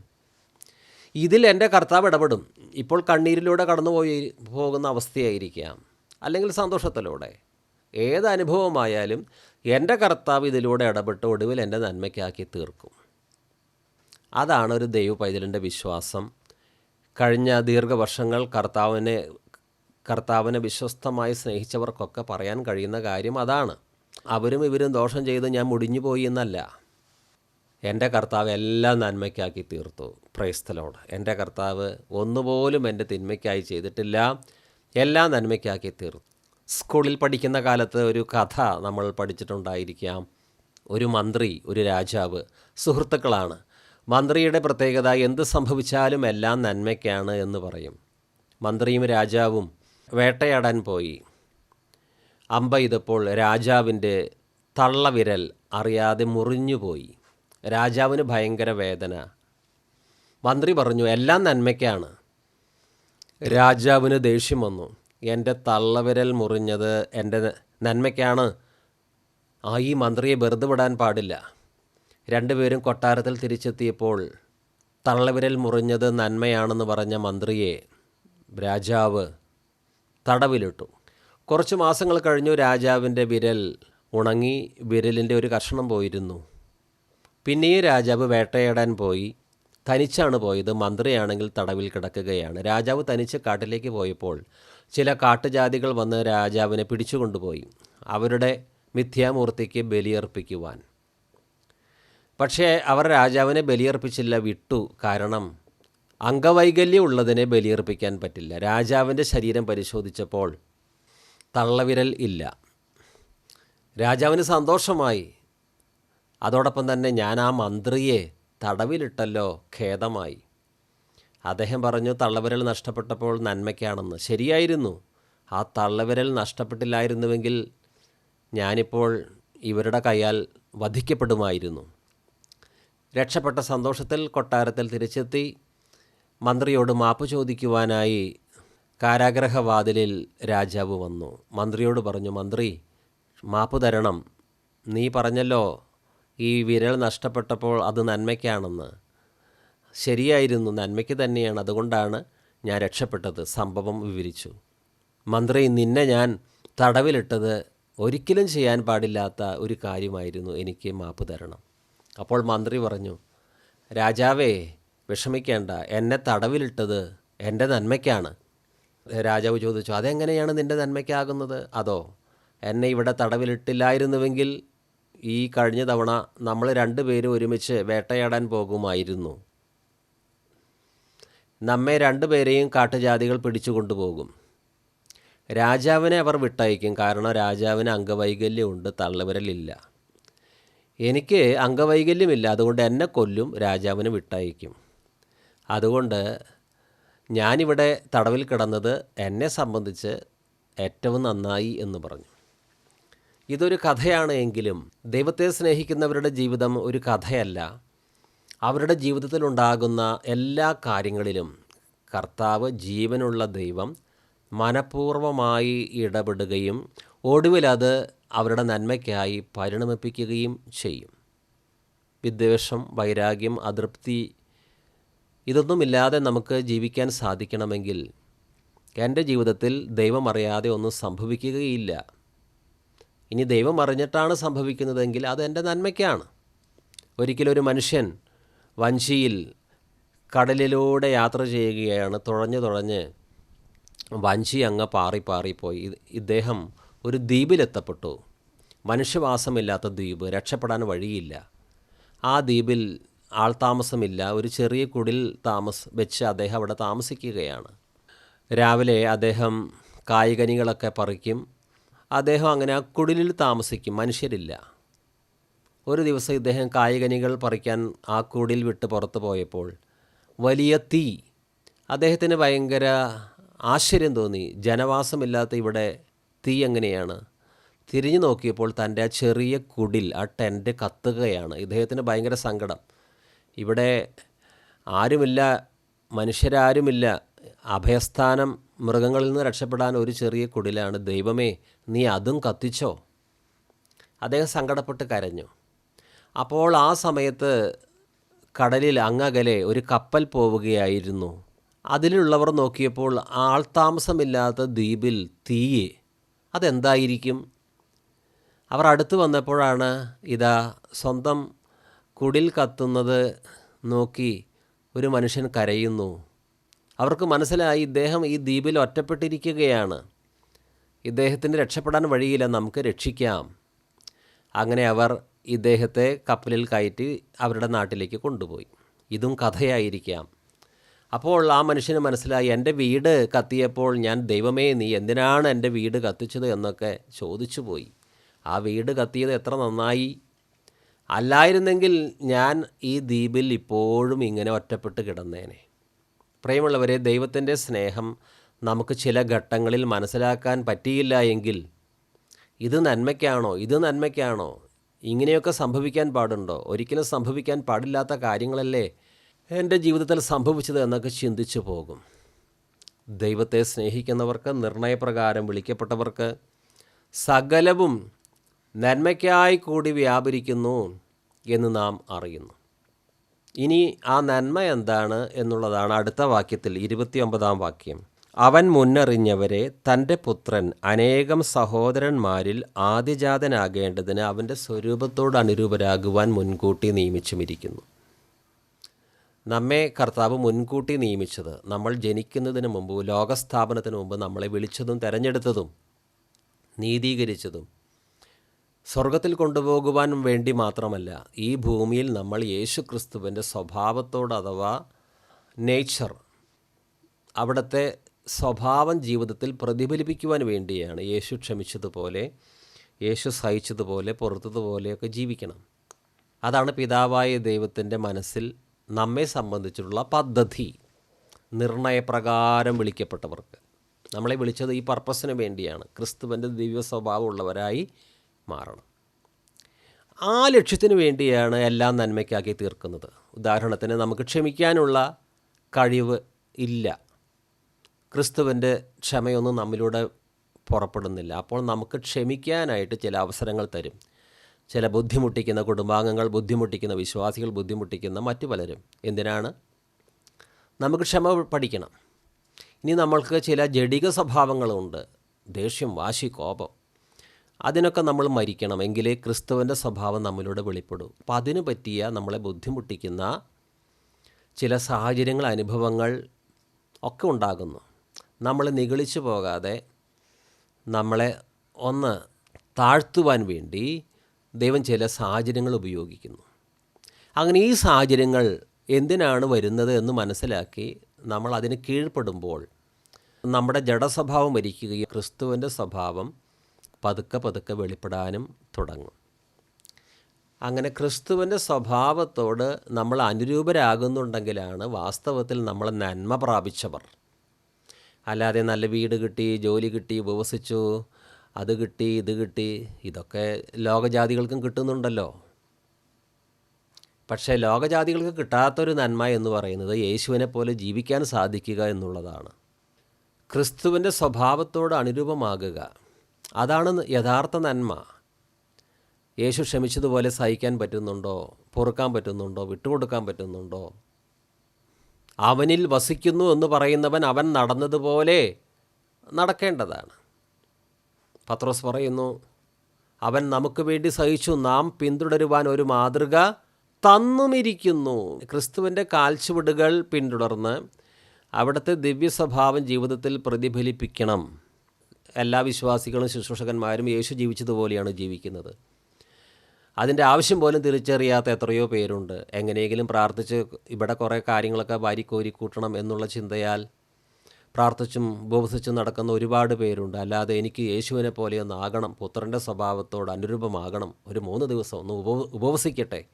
ഇതിൽ എന്റെ കർത്താവ് ഇടപെടും. ഇപ്പോൾ കണ്ണീരിലൂടെ കടന്നു പോയി പോകുന്ന അവസ്ഥയായിരിക്കാം. അല്ലെങ്കിൽ സന്തോഷത്തിലൂടെ. ഏത് അനുഭവമായാലും എന്റെ കർത്താവ് ഇതിലൂടെ ഇടപെട്ട് ഒടുവിൽ എന്റെ നന്മയ്ക്കാക്കി തീർക്കും. അതാണ് ഒരു ദൈവ പൈതലിന്റെ വിശ്വാസം. കഴിഞ്ഞ ദീർഘവർഷങ്ങൾ കർത്താവിനെ കർത്താവിനെ വിശ്വസ്തമായി സ്നേഹിച്ചവർക്കൊക്കെ പറയാൻ കഴിയുന്ന കാര്യം അതാണ്. അവരും ഇവരും ദോഷം ചെയ്ത് ഞാൻ മുടിഞ്ഞു പോയി എന്നല്ല. എന്റെ കർത്താവ് എല്ലാം നന്മയ്ക്കാക്കി തീർത്തു. പ്രൈസ്തലോട് എന്റെ കർത്താവ് ഒന്നുപോലും എന്റെ തിന്മയ്ക്കായി ചെയ്തിട്ടില്ല. എല്ലാം നന്മയ്ക്കാക്കി തീർത്തു. സ്കൂളിൽ പഠിക്കുന്ന കാലത്ത് ഒരു കഥ നമ്മൾ പഠിച്ചിട്ടുണ്ടായിരിക്കാം. ഒരു മന്ത്രി ഒരു രാജാവ് സുഹൃത്തുക്കളാണ്. മന്ത്രിയുടെ പ്രത്യേകത എന്ത് സംഭവിച്ചാലും എല്ലാം നന്മയ്ക്കാണ് എന്ന് പറയും. മന്ത്രിയും രാജാവും വേട്ടയാടാൻ പോയി. അമ്പ ഇതപ്പോൾ രാജാവിന്റെ തള്ളവിരൽ അറിയാതെ മുറിഞ്ഞുപോയി. രാജാവിന് ഭയങ്കര വേദന. മന്ത്രി പറഞ്ഞു എല്ലാം നന്മയ്ക്കാണ്. രാജാവിന് ദേഷ്യം വന്നു. എന്റെ തള്ളവിരൽ മുറിഞ്ഞത് എന്റെ നന്മയ്ക്കാണ്. ആ ഈ മന്ത്രിയെ വെറുതെ വിടാൻ പാടില്ല. രണ്ടുപേരും കൊട്ടാരത്തിൽ തിരിച്ചെത്തിയപ്പോൾ തള്ളവിരൽ മുറിഞ്ഞത് നന്മയാണെന്ന് പറഞ്ഞ മന്ത്രിയെ രാജാവ് തടവിലിട്ടു. കുറച്ച് മാസങ്ങൾ കഴിഞ്ഞു രാജാവിന്റെ വിരൽ ഉണങ്ങി വിരലിന്റെ ഒരു കഷണം പോയിരുന്നു. പിന്നെയും രാജാവ് വേട്ടയാടാൻ പോയി. തനിച്ചാണ് പോയത്. മന്ത്രിയാണെങ്കിൽ തടവിൽ കിടക്കുകയാണ്. രാജാവ് തനിച്ച് കാട്ടിലേക്ക് പോയപ്പോൾ ചില കാട്ടുജാതികൾ വന്ന് രാജാവിനെ പിടിച്ചുകൊണ്ടുപോയി. അവരുടെ മിഥ്യാമൂർത്തിക്ക് ബലിയർപ്പിക്കുവാൻ. പക്ഷേ അവർ രാജാവിനെ ബലിയർപ്പിച്ചില്ല വിട്ടു. കാരണം അംഗവൈകല്യം ഉള്ളതിനെ ബലിയർപ്പിക്കാൻ പറ്റില്ല. രാജാവിന്റെ ശരീരം പരിശോധിച്ചപ്പോൾ തള്ളവിരൽ ഇല്ല. രാജാവിന് സന്തോഷമായി. അതോടൊപ്പം തന്നെ ഞാൻ ആ മന്ത്രിയെ തടവിലിട്ടല്ലോ ഖേദമായി. അദ്ദേഹം പറഞ്ഞു തള്ളവിരൽ നഷ്ടപ്പെട്ടപ്പോൾ നന്മയ്ക്കാണെന്ന്. ശരിയായിരുന്നു. ആ തള്ളവിരൽ നഷ്ടപ്പെട്ടില്ലായിരുന്നുവെങ്കിൽ ഞാനിപ്പോൾ ഇവരുടെ കൈയാൽ വധിക്കപ്പെടുമായിരുന്നു. രക്ഷപ്പെട്ട സന്തോഷത്തിൽ കൊട്ടാരത്തിൽ തിരിച്ചെത്തി മന്ത്രിയോട് മാപ്പ് ചോദിക്കുവാനായി കാരാഗ്രഹവാതിലിൽ രാജാവ് വന്നു. മന്ത്രിയോട് പറഞ്ഞു മന്ത്രി മാപ്പ് തരണം. നീ പറഞ്ഞല്ലോ ഈ വിരൽ നഷ്ടപ്പെട്ടപ്പോൾ അത് നന്മയ്ക്കാണെന്ന്. ശരിയായിരുന്നു നന്മയ്ക്ക് തന്നെയാണ്. അതുകൊണ്ടാണ് ഞാൻ രക്ഷപ്പെട്ടത്. സംഭവം വിവരിച്ചു. മന്ത്രി നിന്നെ ഞാൻ തടവിലിട്ടത് ഒരിക്കലും ചെയ്യാൻ പാടില്ലാത്ത ഒരു കാര്യമായിരുന്നു. എനിക്ക് മാപ്പ് തരണം. അപ്പോൾ മന്ത്രി പറഞ്ഞു രാജാവേ വിഷമിക്കേണ്ട. എന്നെ തടവിലിട്ടത് എന്റെ നന്മയ്ക്കാണ്. രാജാവ് ചോദിച്ചു അതെങ്ങനെയാണ് നിന്റെ നന്മയ്ക്കാകുന്നത്? അതോ എന്നെ ഇവിടെ തടവിലിട്ടില്ലായിരുന്നുവെങ്കിൽ ഈ കഴിഞ്ഞ തവണ നമ്മൾ രണ്ടുപേരും ഒരുമിച്ച് വേട്ടയാടാൻ പോകുമായിരുന്നു. നമ്മെ രണ്ടുപേരെയും കാട്ടുജാതികൾ പിടിച്ചു കൊണ്ടുപോകും. രാജാവിനെ അവർ വിട്ടയക്കും. കാരണം രാജാവിന് അംഗവൈകല്യമുണ്ട് തള്ളവിരലില്ല. എനിക്ക് അംഗവൈകല്യമില്ല അതുകൊണ്ട് എന്നെ കൊല്ലും രാജാവിന് വിട്ടയക്കും. അതുകൊണ്ട് ഞാനിവിടെ തടവിൽ കിടന്നത് എന്നെ സംബന്ധിച്ച് ഏറ്റവും നന്നായി എന്ന് പറഞ്ഞു. ഇതൊരു കഥയാണ് എങ്കിലും ദൈവത്തെ സ്നേഹിക്കുന്നവരുടെ ജീവിതം ഒരു കഥയല്ല. അവരുടെ ജീവിതത്തിലുണ്ടാകുന്ന എല്ലാ കാര്യങ്ങളിലും കർത്താവ് ജീവനുള്ള ദൈവം മനഃപൂർവമായി ഇടപെടുകയും ഒടുവിലത് അവരുടെ നന്മയ്ക്കായി പരിണമിപ്പിക്കുകയും ചെയ്യും. വിദ്വേഷം വൈരാഗ്യം അതൃപ്തി ഇതൊന്നുമില്ലാതെ നമുക്ക് ജീവിക്കാൻ സാധിക്കണമെങ്കിൽ എന്റെ ജീവിതത്തിൽ ദൈവമറിയാതെ ഒന്നും സംഭവിക്കുകയില്ല. ഇനി ദൈവം അറിഞ്ഞിട്ടാണ് സംഭവിക്കുന്നതെങ്കിൽ അത് എന്റെ നന്മയ്ക്കാണ്. ഒരിക്കലൊരു മനുഷ്യൻ വഞ്ചിയിൽ കടലിലൂടെ യാത്ര ചെയ്യുകയാണ്. തുഴഞ്ഞു തുഴഞ്ഞ് വഞ്ചി അങ്ങ് പാറി പാറിപ്പോയി ഇദ്ദേഹം ഒരു ദ്വീപിലെത്തപ്പെട്ടു. മനുഷ്യവാസമില്ലാത്ത ദ്വീപ് രക്ഷപ്പെടാൻ വഴിയില്ല. ആ ദ്വീപിൽ ആൾതാമസമില്ല ഒരു ചെറിയ കുടിൽ താമസ വെച്ച് അദ്ദേഹം അവിടെ താമസിക്കുകയാണ്. രാവിലെ അദ്ദേഹം കായികനികളൊക്കെ പറിക്കും. അദ്ദേഹം അങ്ങനെ ആ കുടിലിൽ താമസിക്കും. മനുഷ്യരില്ല. ഒരു ദിവസം ഇദ്ദേഹം കായികനികൾ പറിക്കാൻ ആ കുടിൽ വിട്ട് പുറത്തു പോയപ്പോൾ വലിയ തീ. അദ്ദേഹത്തിന് ഭയങ്കര ആശ്ചര്യം തോന്നി. ജനവാസമില്ലാത്ത ഇവിടെ തീ എങ്ങനെയാണ്? തിരിഞ്ഞു നോക്കിയപ്പോൾ തന്റെ ആ ചെറിയ കുടിൽ ആ ടെന്റ് കത്തുകയാണ്. ഇദ്ദേഹത്തിന് ഭയങ്കര സങ്കടം. ഇവിടെ ആരുമില്ല മനുഷ്യരാരുമില്ല. അഭയസ്ഥാനം മൃഗങ്ങളിൽ നിന്ന് രക്ഷപ്പെടാൻ ഒരു ചെറിയ കുടിലാണ്. ദൈവമേ നീ അതും കത്തിച്ചോ? അദ്ദേഹം സങ്കടപ്പെട്ട് കരഞ്ഞു. അപ്പോൾ ആ സമയത്ത് കടലിൽ അങ്ങകലെ ഒരു കപ്പൽ പോവുകയായിരുന്നു. അതിലുള്ളവർ നോക്കിയപ്പോൾ ആൾതാമസമില്ലാത്ത ദ്വീപിൽ തീയെ. അതെന്തായിരിക്കും? അവർ അടുത്ത് വന്നപ്പോഴാണ് ഇതാ സ്വന്തം കുടിൽ കത്തുന്നത് നോക്കി ഒരു മനുഷ്യൻ കരയുന്നു. അവർക്ക് മനസ്സിലായി ഇദ്ദേഹം ഈ ദ്വീപിൽ ഒറ്റപ്പെട്ടിരിക്കുകയാണ്. ഇദ്ദേഹത്തിന് രക്ഷപ്പെടാൻ വഴിയില്ല നമുക്ക് രക്ഷിക്കാം. അങ്ങനെ അവർ ഇദ്ദേഹത്തെ കപ്പലിൽ കയറ്റി അവരുടെ നാട്ടിലേക്ക് കൊണ്ടുപോയി. ഇതും കഥയായിരിക്കാം. അപ്പോൾ ആ മനുഷ്യന് മനസ്സിലായി എന്റെ വീട് കത്തിയപ്പോൾ ഞാൻ ദൈവമേ നീ എന്തിനാണ് എന്റെ വീട് കത്തിച്ചത്? എന്നൊക്കെ ചോദിച്ചു പോയി. ആ വീട് കത്തിയത് എത്ര നന്നായി. അല്ലായിരുന്നെങ്കിൽ ഞാൻ ഈ ദ്വീപിൽ ഇപ്പോഴും ഇങ്ങനെ ഒറ്റപ്പെട്ട് കിടന്നേനെ. പ്രിയമുള്ളവരെ ദൈവത്തിന്റെ സ്നേഹം നമുക്ക് ചില ഘട്ടങ്ങളിൽ മനസ്സിലാക്കാൻ പറ്റിയില്ല എങ്കിൽ ഇത് നന്മയ്ക്കാണോ? ഇത് നന്മയ്ക്കാണോ? ഇങ്ങനെയൊക്കെ സംഭവിക്കാൻ പാടുണ്ടോ? ഒരിക്കലും സംഭവിക്കാൻ പാടില്ലാത്ത കാര്യങ്ങളല്ലേ എന്റെ ജീവിതത്തിൽ സംഭവിച്ചത് എന്നൊക്കെ ചിന്തിച്ചു പോകും. ദൈവത്തെ സ്നേഹിക്കുന്നവർക്ക് നിർണയപ്രകാരം വിളിക്കപ്പെട്ടവർക്ക് സകലവും നന്മയ്ക്കായി കൂടി വ്യാപരിക്കുന്നു എന്ന് നാം അറിയുന്നു. ഇനി ആ നന്മ എന്താണ് എന്നുള്ളതാണ് അടുത്ത വാക്യത്തിൽ ഇരുപത്തിയൊമ്പതാം വാക്യം. അവൻ മുന്നറിഞ്ഞവരെ തന്റെ പുത്രൻ അനേകം സഹോദരന്മാരിൽ ആദ്യജാതനാകേണ്ടതിന് അവന്റെ സ്വരൂപത്തോട് അനുരൂപരാകുവാൻ മുൻകൂട്ടി നിയമിച്ചുമിരിക്കുന്നു. നമ്മെ കർത്താവ് മുൻകൂട്ടി നിയമിച്ചത് നമ്മൾ ജനിക്കുന്നതിന് മുമ്പ് ലോകസ്ഥാപനത്തിന് മുമ്പ് നമ്മളെ വിളിച്ചതും തിരഞ്ഞെടുത്തതും നീതീകരിച്ചതും സ്വർഗത്തിൽ കൊണ്ടുപോകുവാൻ വേണ്ടി മാത്രമല്ല ഈ ഭൂമിയിൽ നമ്മൾ യേശു ക്രിസ്തുവിന്റെ സ്വഭാവത്തോട് അഥവാ നേച്ചർ അവിടുത്തെ സ്വഭാവം ജീവിതത്തിൽ പ്രതിഫലിപ്പിക്കുവാൻ വേണ്ടിയാണ് യേശു ക്ഷമിച്ചതുപോലെ യേശു സഹിച്ചതുപോലെ പുറത്തതുപോലെയൊക്കെ ജീവിക്കണം. അതാണ് പിതാവായ ദൈവത്തിന്റെ മനസ്സിൽ നമ്മെ സംബന്ധിച്ചുള്ള പദ്ധതി നിർണയപ്രകാരം വിളിക്കപ്പെട്ടവർക്ക്. നമ്മളെ വിളിച്ചത് ഈ പർപ്പസിന് വേണ്ടിയാണ്. ക്രിസ്തുവിന്റെ ദിവ്യ സ്വഭാവമുള്ളവരായി മാറണം. ആ ലക്ഷ്യത്തിന് വേണ്ടിയാണ് എല്ലാം നന്മയ്ക്കാക്കി തീർക്കുന്നത്. ഉദാഹരണത്തിന് നമുക്ക് ക്ഷമിക്കാനുള്ള കഴിവ് ഇല്ല. ക്രിസ്തുവിന്റെ ക്ഷമയൊന്നും നമ്മിലൂടെ പുറപ്പെടുന്നില്ല. അപ്പോൾ നമുക്ക് ക്ഷമിക്കാനായിട്ട് ചില അവസരങ്ങൾ തരും. ചില ബുദ്ധിമുട്ടിക്കുന്ന കുടുംബാംഗങ്ങൾ ബുദ്ധിമുട്ടിക്കുന്ന വിശ്വാസികൾ ബുദ്ധിമുട്ടിക്കുന്ന മറ്റു പലരും. എന്തിനാണ്? നമുക്ക് ക്ഷമ പഠിക്കണം. ഇനി നമ്മൾക്ക് ചില ജഡിക സ്വഭാവങ്ങളുണ്ട്. ദേഷ്യം വാശി കോപം. അതിനൊക്കെ നമ്മൾ മരിക്കണം എങ്കിലേ ക്രിസ്തുവിന്റെ സ്വഭാവം നമ്മളിലൂടെ വെളിപ്പെടൂ. അപ്പം അതിന് പറ്റിയ നമ്മളെ ബുദ്ധിമുട്ടിക്കുന്ന ചില സാഹചര്യങ്ങൾ അനുഭവങ്ങൾ ഒക്കെ ഉണ്ടാകുന്നു. നമ്മൾ നിഗളിച്ചു പോകാതെ നമ്മളെ ഒന്ന് താഴ്ത്തുവാൻ വേണ്ടി ദൈവം ചില സാഹചര്യങ്ങൾ ഉപയോഗിക്കുന്നു. അങ്ങനെ ഈ സാഹചര്യങ്ങൾ എന്തിനാണ് വരുന്നത് എന്ന് മനസ്സിലാക്കി നമ്മൾ അതിന് കീഴ്പ്പെടുമ്പോൾ നമ്മുടെ ജഡസ്വഭാവം മരിക്കുകയും ക്രിസ്തുവിന്റെ സ്വഭാവം പതുക്കെ പതുക്കെ വെളിപ്പെടാനും തുടങ്ങും. അങ്ങനെ ക്രിസ്തുവിന്റെ സ്വഭാവത്തോട് നമ്മൾ അനുരൂപരാകുന്നുണ്ടെങ്കിലാണ് വാസ്തവത്തിൽ നമ്മൾ നന്മ പ്രാപിച്ചവർ. അല്ലാതെ നല്ല വീട് കിട്ടി ജോലി കിട്ടി ഉപവസിച്ചു അത് കിട്ടി ഇത് കിട്ടി ഇതൊക്കെ ലോകജാതികൾക്കും കിട്ടുന്നുണ്ടല്ലോ. പക്ഷേ ലോകജാതികൾക്ക് കിട്ടാത്തൊരു നന്മ എന്ന് പറയുന്നത് യേശുവിനെ പോലെ ജീവിക്കാൻ സാധിക്കുക എന്നുള്ളതാണ്. ക്രിസ്തുവിന്റെ സ്വഭാവത്തോട് അനുരൂപമാകുക. അതാണ് യഥാർത്ഥ നന്മ. യേശു ക്ഷമിച്ചതുപോലെ സഹിക്കാൻ പറ്റുന്നുണ്ടോ? പൊറുക്കാൻ പറ്റുന്നുണ്ടോ? വിട്ടുകൊടുക്കാൻ പറ്റുന്നുണ്ടോ? അവനിൽ വസിക്കുന്നു എന്ന് പറയുന്നവൻ അവൻ നടന്നതുപോലെ നടക്കേണ്ടതാണ്. പത്രോസ് പറയുന്നു അവൻ നമുക്ക് വേണ്ടി സഹിച്ചു. നാം പിന്തുടരുവാൻ ഒരു മാതൃക തന്നുമിരിക്കുന്നു. ക്രിസ്തുവിന്റെ കാൽച്ചുവടുകൾ പിന്തുടർന്ന് അവിടുത്തെ ദിവ്യസ്വഭാവം ജീവിതത്തിൽ പ്രതിഫലിപ്പിക്കണം. എല്ലാ വിശ്വാസികളും ശുശ്രൂഷകന്മാരും യേശു ജീവിച്ചതുപോലെയാണ് ജീവിക്കുന്നത്. അതിന്റെ ആവശ്യം പോലും തിരിച്ചറിയാത്ത എത്രയോ പേരുണ്ട്. എങ്ങനെയെങ്കിലും പ്രാർത്ഥിച്ച് ഇവിടെ കുറേ കാര്യങ്ങളൊക്കെ വാരിക്കോരി കൂട്ടണം എന്നുള്ള ചിന്തയാൽ പ്രാർത്ഥിച്ചും ഉപവസിച്ചും നടക്കുന്ന ഒരുപാട് പേരുണ്ട്. അല്ലാതെ എനിക്ക് യേശുവിനെ പോലെ ഒന്ന് ആകണം പുത്രന്റെ സ്വഭാവത്തോട് അനുരൂപമാകണം ഒരു മൂന്ന് ദിവസം ഒന്ന് ഉപ ഉപവസിക്കട്ടെ.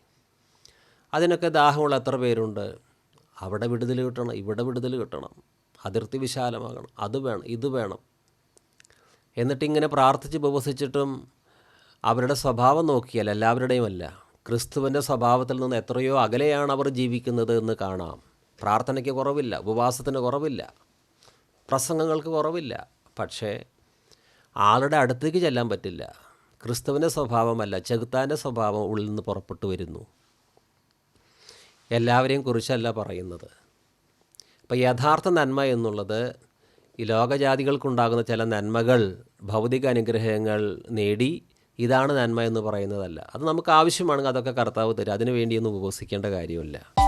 അതിനൊക്കെ ദാഹമുള്ള എത്ര പേരുണ്ട്? അവിടെ വിടുതൽ കിട്ടണം ഇവിടെ വിടുതൽ കിട്ടണം. അതിർത്തി വിശാലമാകണം അത് വേണം ഇത് വേണം. എന്നിട്ടിങ്ങനെ പ്രാർത്ഥിച്ച് ഉപവസിച്ചിട്ടും അവരുടെ സ്വഭാവം നോക്കിയാൽ എല്ലാവരുടെയും അല്ല ക്രിസ്തുവിന്റെ സ്വഭാവത്തിൽ നിന്ന് എത്രയോ അകലെയാണ് അവർ ജീവിക്കുന്നത് എന്ന് കാണാം. പ്രാർത്ഥനയ്ക്ക് കുറവില്ല ഉപവാസത്തിന് കുറവില്ല പ്രസംഗങ്ങൾക്ക് കുറവില്ല. പക്ഷേ ആളുടെ അടുത്തേക്ക് ചെല്ലാൻ പറ്റില്ല. ക്രിസ്തുവിന്റെ സ്വഭാവമല്ല ചെകുത്താന്റെ സ്വഭാവം ഉള്ളിൽ നിന്ന് പുറപ്പെട്ടു വരുന്നു. എല്ലാവരെയും കുറിച്ചല്ല പറയുന്നത്. അപ്പോൾ യഥാർത്ഥ നന്മ എന്നുള്ളത് ഈ ലോകജാതികൾക്കുണ്ടാകുന്ന ചില നന്മകൾ ഭൗതിക അനുഗ്രഹങ്ങൾ നേടി ഇതാണ് നന്മ എന്ന് പറയുന്നതല്ല. അത് നമുക്ക് ആവശ്യമാണെങ്കിൽ അതൊക്കെ കർത്താവ് തരും. അതിനു വേണ്ടിയൊന്നും ഉപവസിക്കേണ്ട കാര്യമില്ല.